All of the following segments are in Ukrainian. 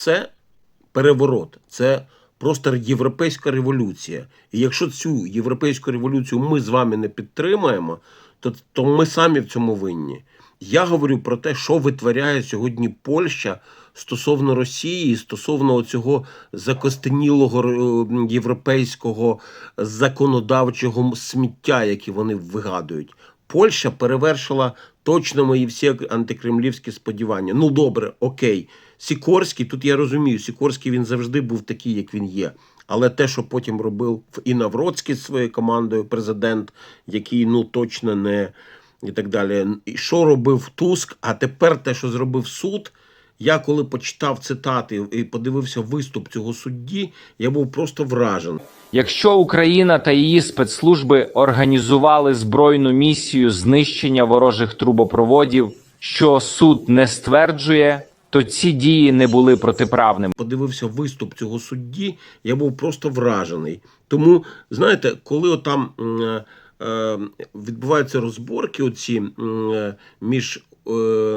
Це переворот, це просто європейська революція. І якщо цю європейську революцію ми з вами не підтримаємо, то, то ми самі в цьому винні. Я говорю про те, що витворяє сьогодні Польща стосовно Росії, стосовно цього закостенілого е, європейського законодавчого сміття, яке вони вигадують. Польща перевершила точно мої всі антикремлівські сподівання. Ну добре, окей. Сікорський, тут я розумію, Сікорський він завжди був такий, як він є. Але те, що потім робив і Навроцький зі своєю командою, президент, який ну точно не і так далі. І що робив Туск? А тепер те, що зробив суд. Я коли почитав цитати і подивився виступ цього судді, я був просто вражений. Якщо Україна та її спецслужби організували збройну місію знищення ворожих трубопроводів, що суд не стверджує, то ці дії не були протиправними. подивився виступ цього судді, я був просто вражений. Тому, знаєте, коли отам м, е, відбуваються розборки оці е, між е,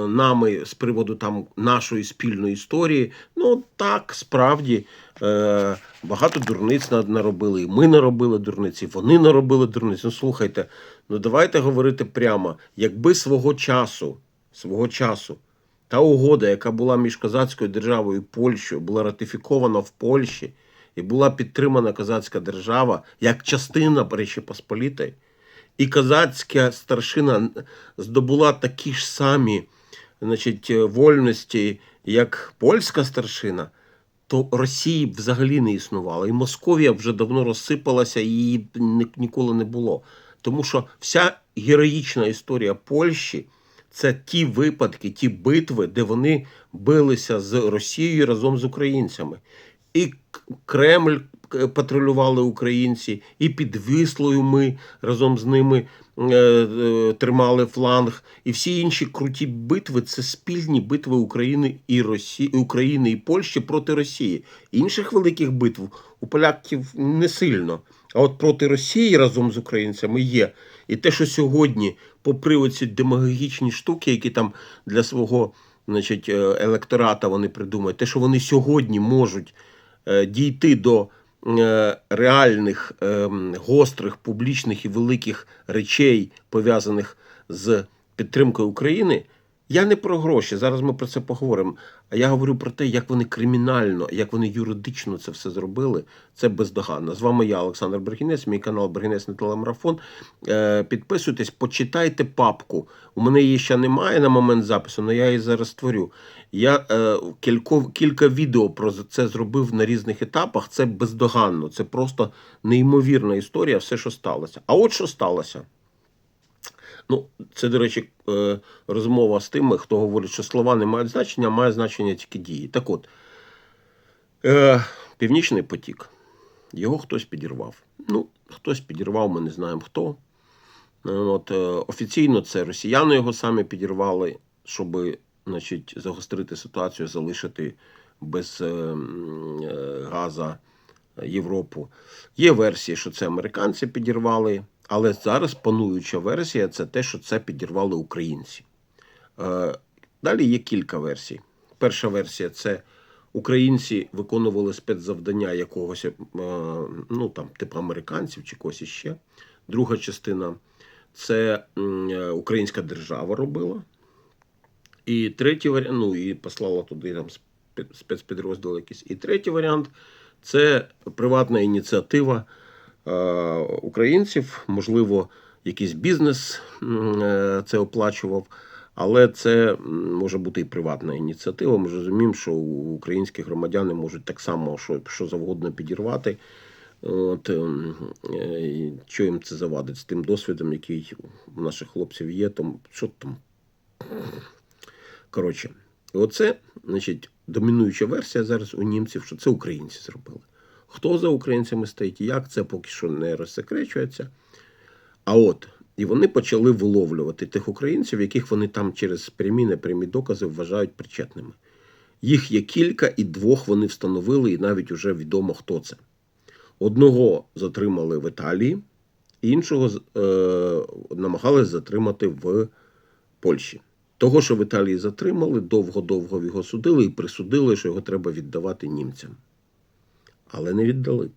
нами з приводу там нашої спільної історії, ну так, справді. Е, багато дурниць наробили, і ми наробили дурниці, і вони наробили дурниць. Ну слухайте, ну давайте говорити прямо, якби свого часу, свого часу та угода, яка була між козацькою державою і Польщею, була ратифікована в Польщі і була підтримана козацька держава як частина Речі Посполітої, і козацька старшина здобула такі ж самі значить, вольності, як польська старшина, то Росії взагалі не існувало. І Московія вже давно розсипалася, і її ні- ніколи не було. Тому що вся героїчна історія Польщі це ті випадки, ті битви, де вони билися з Росією разом з українцями. І Кремль е, патрулювали українці, і під Вислою ми разом з ними е, е, тримали фланг. І всі інші круті битви це спільні битви України і Росії, України і Польщі проти Росії. Інших великих битв у поляків не сильно. А от проти Росії разом з українцями є. І те, що сьогодні, попри оці демагогічні штуки, які там для свого значить, електората вони придумають, те, що вони сьогодні можуть дійти до е, реальних ем, гострих, публічних і великих речей, пов'язаних з підтримкою України. Я не про гроші, зараз ми про це поговоримо. А я говорю про те, як вони кримінально, як вони юридично це все зробили. Це бездоганно. З вами я, Олександр Бергінець, мій канал Бергінець на телемарафон. Е, підписуйтесь, почитайте папку. У мене її ще немає на момент запису, але я її зараз створю. Я е, кілько, кілька відео про це зробив на різних етапах. Це бездоганно. Це просто неймовірна історія, все, що сталося. А от що сталося. Ну, це, до речі, е, розмова з тими, хто говорить, що слова не мають значення, а має значення тільки дії. Так от, е, Північний потік. Його хтось підірвав. Ну, хтось підірвав, ми не знаємо хто. Е, От, офіційно це росіяни його самі підірвали, щоб значить, загострити ситуацію, залишити без е, м, е, газа Європу. Є версії, що це американці підірвали, але зараз пануюча версія це те, що це підірвали українці. Е, Далі є кілька версій. Перша версія це українці виконували спецзавдання якогось, е, ну там, типу американців чи когось іще. Друга частина це е, українська держава робила. І третій варіант, ну і послала туди там спецпідрозділ якийсь. І третій варіант це приватна ініціатива е, українців, можливо, якийсь бізнес е, це оплачував, але це може бути і приватна ініціатива. Ми розуміємо, що українські громадяни можуть так само що, що завгодно підірвати. От, ем, е, що їм це завадить з тим досвідом, який у наших хлопців є, там що там. Коротше, оце, значить, домінуюча версія зараз у німців, що це українці зробили. Хто за українцями стоїть і як, це поки що не розсекречується. А от, і вони почали виловлювати тих українців, яких вони там через прямі непрямі докази вважають причетними. Їх є кілька, і двох вони встановили, і навіть вже відомо, хто це. Одного затримали в Італії, іншого е, намагались затримати в Польщі. Того, що в Італії затримали, довго-довго його судили і присудили, що його треба віддавати німцям. Але не віддали.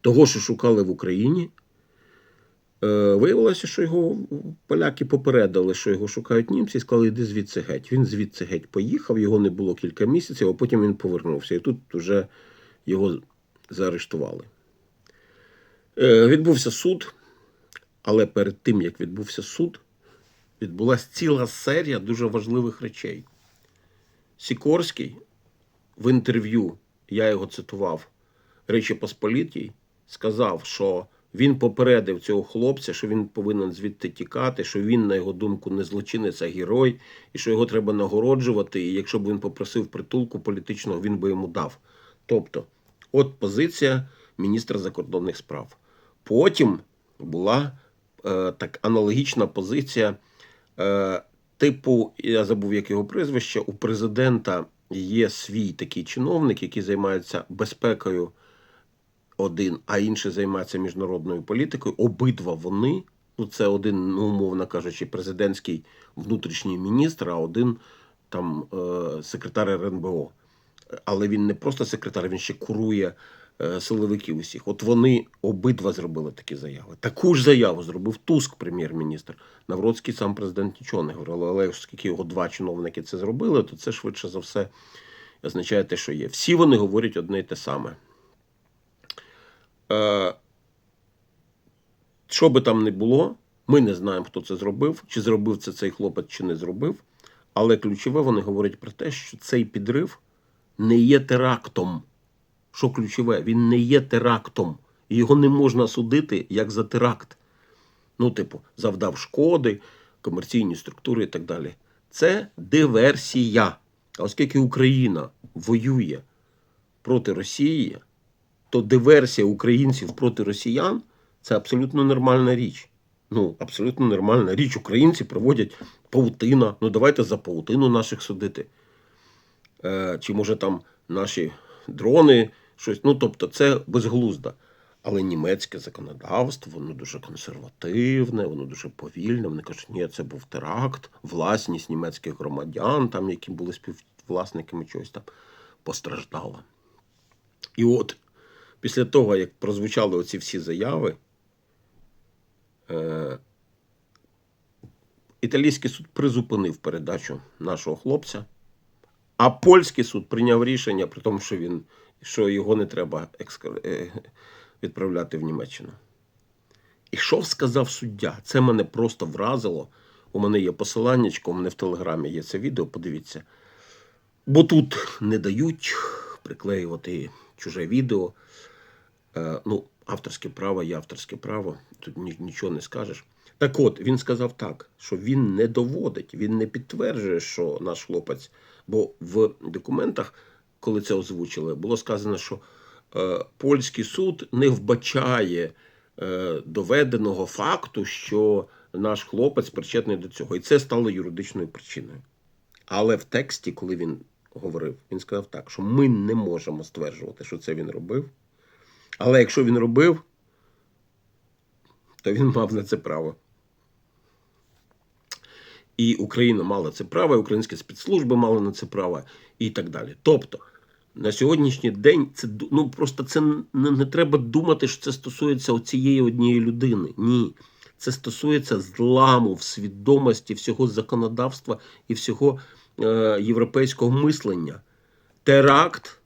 Того, що шукали в Україні, е, виявилося, що його поляки попередили, що його шукають німці, і сказали, йди звідси геть. Він звідси геть поїхав, його не було кілька місяців, а потім він повернувся. І тут вже його заарештували. Е, Відбувся суд, але перед тим, як відбувся суд, відбулася ціла серія дуже важливих речей. Сікорський в інтерв'ю, я його цитував, Речі Посполітій, сказав, що він попередив цього хлопця, що він повинен звідти тікати, що він, на його думку, не злочинець, а герой, і що його треба нагороджувати. І якщо б він попросив притулку політичного, він би йому дав. Тобто, от позиція міністра закордонних справ. Потім була е, так аналогічна позиція. Е, типу, я забув, як його прізвище, у президента є свій такий чиновник, який займається безпекою один, а інший займається міжнародною політикою. Обидва вони, ну це один, ну, умовно кажучи, президентський внутрішній міністр, а один там е, секретар РНБО. Але він не просто секретар, він ще курує силовиків усіх. От вони обидва зробили такі заяви. Таку ж заяву зробив Туск, прем'єр-міністр. Навроцький сам президент нічого не говорив. Але оскільки його два чиновники це зробили, то це швидше за все означає те, що є. Всі вони говорять одне й те саме. Е, що би там не було, ми не знаємо, хто це зробив, чи зробив це цей хлопець, чи не зробив. Але ключове вони говорять про те, що цей підрив не є терактом. Що ключове, він не є терактом. І його не можна судити як за теракт. Ну, типу, завдав шкоди, комерційні структури і так далі. Це диверсія. А оскільки Україна воює проти Росії, то диверсія українців проти росіян це абсолютно нормальна річ. Ну, абсолютно нормальна річ. Українці проводять паутина. Ну, давайте за паутину наших судити. Е, чи може там наші дрони, щось. Ну, тобто, це безглуздо. Але німецьке законодавство, воно дуже консервативне, воно дуже повільне. Вони кажуть, ні, це був теракт, власність німецьких громадян, там, які були співвласниками чогось там, постраждала. І от після того, як прозвучали оці всі заяви, е, італійський суд призупинив передачу нашого хлопця, а польський суд прийняв рішення, при тому, що він що його не треба е, відправляти в Німеччину. І що сказав суддя? Це мене просто вразило. У мене є посиланнячко, у мене в телеграмі є це відео, подивіться. Бо тут не дають приклеювати чуже відео. Е, ну, авторське право є авторське право, тут ні- нічого не скажеш. Так от, він сказав так, що він не доводить, він не підтверджує, що наш хлопець. Бо в документах, коли це озвучили, було сказано, що е, польський суд не вбачає е, доведеного факту, що наш хлопець причетний до цього. І це стало юридичною причиною. Але в тексті, коли він говорив, він сказав так, що ми не можемо стверджувати, що це він робив. Але якщо він робив, то він мав на це право. І Україна мала це право, і українські спецслужби мали на це право, і так далі. Тобто, на сьогоднішній день це ну просто це не, не треба думати, що це стосується цієї однієї людини. Ні. Це стосується зламу в свідомості всього законодавства і всього е, європейського мислення. Теракт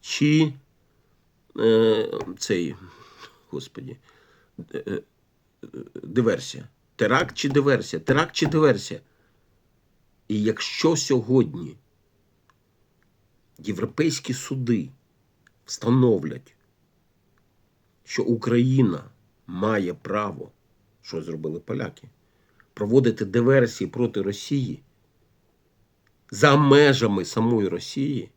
чи е, цей, господі, е, е, диверсія. Теракт чи диверсія? Теракт чи диверсія? І якщо сьогодні європейські суди встановлять, що Україна має право, що зробили поляки, проводити диверсії проти Росії за межами самої Росії,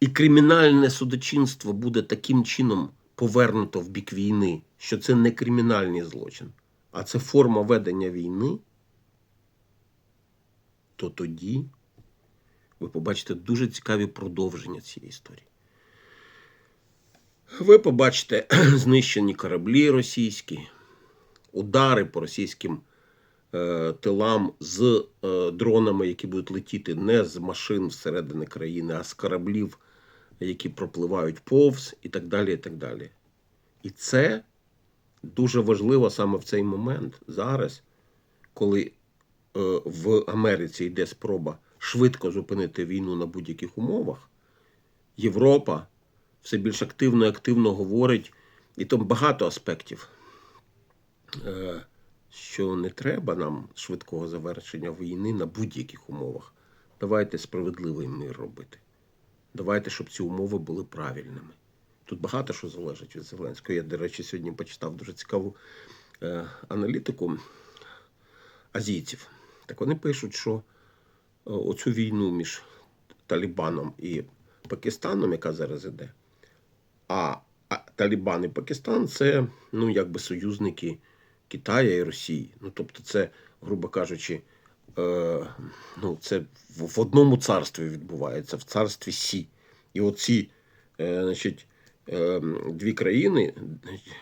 і кримінальне судочинство буде таким чином повернуто в бік війни, що це не кримінальний злочин, а це форма ведення війни, то тоді ви побачите дуже цікаві продовження цієї історії. Ви побачите знищені кораблі російські, удари по російським е, тилам з е, дронами, які будуть летіти не з машин всередини країни, а з кораблів, які пропливають повз, і так далі. І так далі. І це дуже важливо саме в цей момент зараз, коли е, в Америці йде спроба швидко зупинити війну на будь-яких умовах. Європа все більш активно і активно говорить, і там багато аспектів, е, що не треба нам швидкого завершення війни на будь-яких умовах. Давайте справедливий мир робити. Давайте, щоб ці умови були правильними. Тут багато що залежить від Зеленського. Я, до речі, сьогодні почитав дуже цікаву е, аналітику азійців. Так вони пишуть, що е, оцю війну між Талібаном і Пакистаном, яка зараз іде, а, а Талібан і Пакистан це ну, якби союзники Китаю і Росії. Ну, тобто, це, грубо кажучи, е, ну, це в, одному царстві відбувається, в царстві Сі. І оці е, значить, е, дві країни,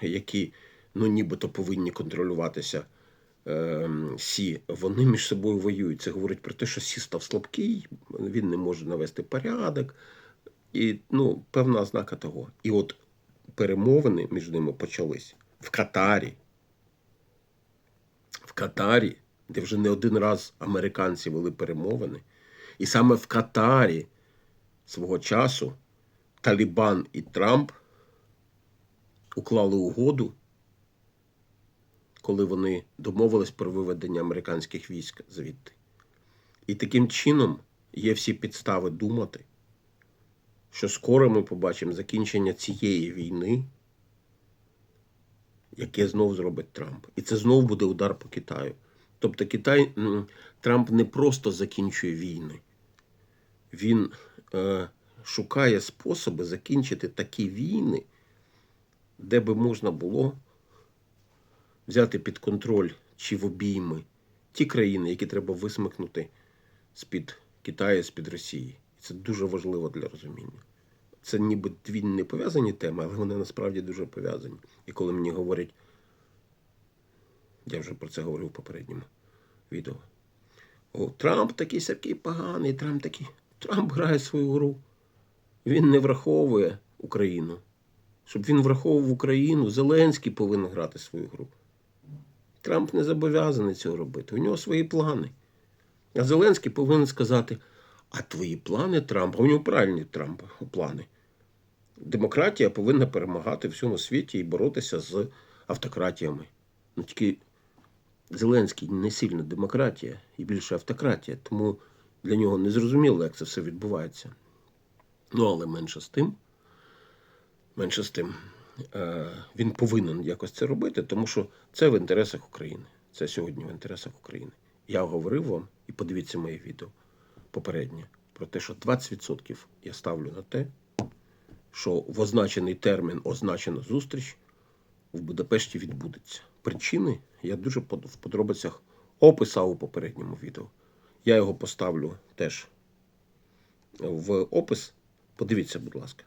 які ну, нібито повинні контролюватися е, Сі, вони між собою воюють. Це говорить про те, що Сі став слабкий, він не може навести порядок. І ну, певна ознака того. І от перемовини між ними почались в Катарі. В Катарі, де вже не один раз американці вели перемовини. І саме в Катарі свого часу Талібан і Трамп уклали угоду, коли вони домовились про виведення американських військ звідти. І таким чином є всі підстави думати, що скоро ми побачимо закінчення цієї війни, яке знов зробить Трамп. І це знов буде удар по Китаю. Тобто Китай, Трамп не просто закінчує війни, він е, шукає способи закінчити такі війни, де би можна було взяти під контроль чи в обійми ті країни, які треба висмикнути з-під Китаю, з-під Росії. І це дуже важливо для розуміння. Це ніби дві не пов'язані теми, але вони насправді дуже пов'язані. І коли мені говорять, я вже про це говорив в попередньому відео. О, Трамп такий сякий поганий, Трамп такий. Трамп грає свою гру. Він не враховує Україну. Щоб він враховував Україну, Зеленський повинен грати свою гру. Трамп не зобов'язаний цього робити. У нього свої плани. А Зеленський повинен сказати: а твої плани Трампа, у нього правильні Трампа плани. Демократія повинна перемагати всьому світі і боротися з автократіями. Ну тільки Зеленський не сильно демократія і більше автократія, тому для нього не зрозуміло, як це все відбувається. Ну, але менше з тим, менше з тим, е, він повинен якось це робити, тому що це в інтересах України. Це сьогодні в інтересах України. Я говорив вам, і подивіться моє відео попереднє, про те, що 20% я ставлю на те, що в означений термін означена зустріч в Будапешті відбудеться. Причини я дуже в подробицях описав у попередньому відео. Я його поставлю теж в опис. Подивіться, будь ласка.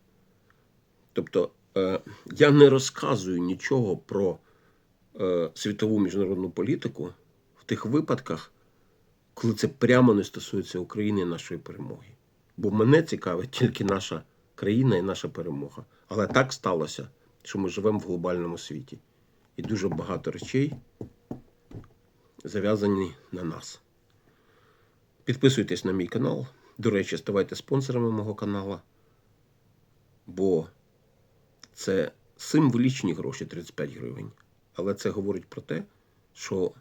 Тобто, е, я не розказую нічого про е, світову міжнародну політику в тих випадках, коли це прямо не стосується України і нашої перемоги. Бо мене цікавить тільки наша країна і наша перемога. Але так сталося, що ми живемо в глобальному світі. І дуже багато речей зав'язані на нас. Підписуйтесь на мій канал. До речі, ставайте спонсорами мого каналу, бо це символічні гроші 35 гривень. Але це говорить про те, що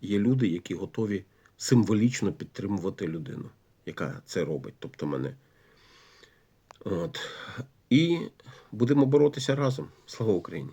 є люди, які готові символічно підтримувати людину, яка це робить, тобто мене. От. І будемо боротися разом. Слава Україні!